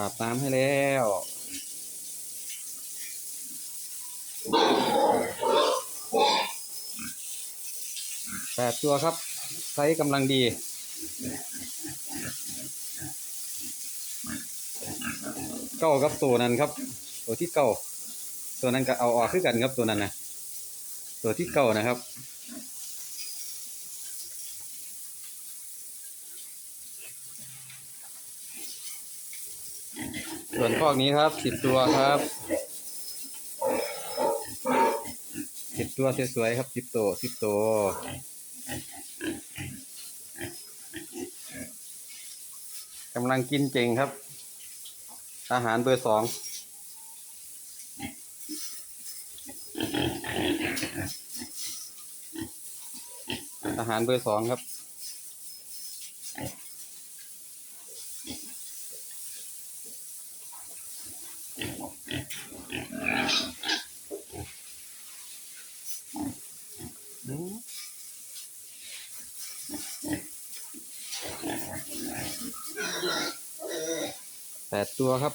อาบน้ำให้แล้วแปดตัวครับ ไซส์กำลังดีเก้าครับตัวนั้นครับ ตัวที่เก้าตัวนั้นก็เอาออกคือกันครับตัวนั้นนะตัวที่เก้านะครับ ส่วนพวกนี้ครับสิบตัวครับสิบตัวสวยๆครับสิบตัวสิบตัวกำลังกินเก่งครับ อาหารเบอร์สองอาหารเบอร์สองครับ แปดตัวครับ